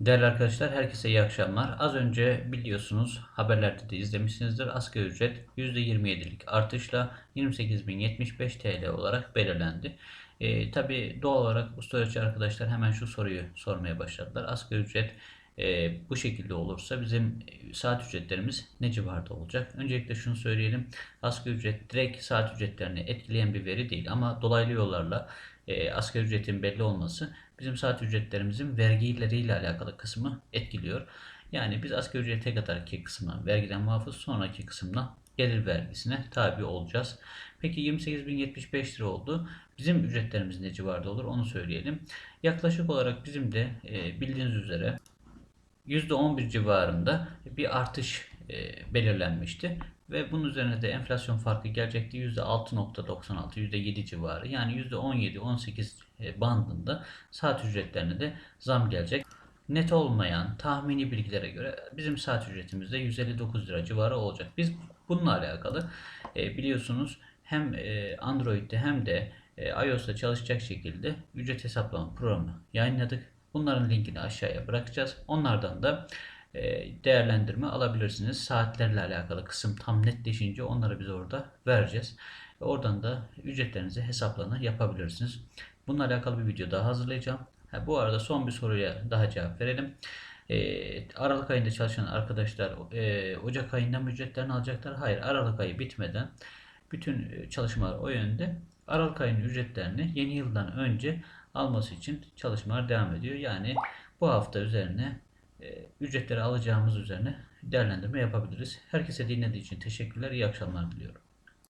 Değerli arkadaşlar, herkese iyi akşamlar. Az önce biliyorsunuz haberlerde de izlemişsinizdir. Asgari ücret %27'lik artışla 28.075 TL olarak belirlendi. E, Tabi doğal olarak ustayaçı arkadaşlar hemen şu soruyu sormaya başladılar. Asgari ücret e, bu şekilde olursa bizim saat ücretlerimiz ne civarda olacak? Öncelikle şunu söyleyelim. Asgari ücret direkt saat ücretlerini etkileyen bir veri değil ama dolaylı yollarla e, asgari ücretin belli olması bizim saat ücretlerimizin vergileriyle alakalı kısmı etkiliyor. Yani biz asgari ücrete kadar ki kısmı vergiden muafız sonraki kısımda gelir vergisine tabi olacağız. Peki 28.075 lira oldu. Bizim ücretlerimiz ne civarda olur onu söyleyelim. Yaklaşık olarak bizim de e, bildiğiniz üzere %11 civarında bir artış e, belirlenmişti. Ve bunun üzerine de enflasyon farkı gelecekti %6.96, %7 civarı. Yani %17-18 e, bandında saat ücretlerine de zam gelecek. Net olmayan tahmini bilgilere göre bizim saat ücretimiz de 159 lira civarı olacak. Biz bununla alakalı e, biliyorsunuz hem Android'de hem de iOS'ta çalışacak şekilde ücret hesaplama programı yayınladık. Bunların linkini aşağıya bırakacağız. Onlardan da e, değerlendirme alabilirsiniz. Saatlerle alakalı kısım tam netleşince onları biz orada vereceğiz. Oradan da ücretlerinizi hesaplarını yapabilirsiniz. Bununla alakalı bir video daha hazırlayacağım. Ha, bu arada son bir soruya daha cevap verelim. E, Aralık ayında çalışan arkadaşlar e, Ocak ayında mı ücretlerini alacaklar? Hayır. Aralık ayı bitmeden bütün e, çalışmalar o yönde. Aralık ayının ücretlerini yeni yıldan önce alması için çalışmalar devam ediyor. Yani bu hafta üzerine e, ücretleri alacağımız üzerine değerlendirme yapabiliriz. Herkese dinlediği için teşekkürler. İyi akşamlar diliyorum.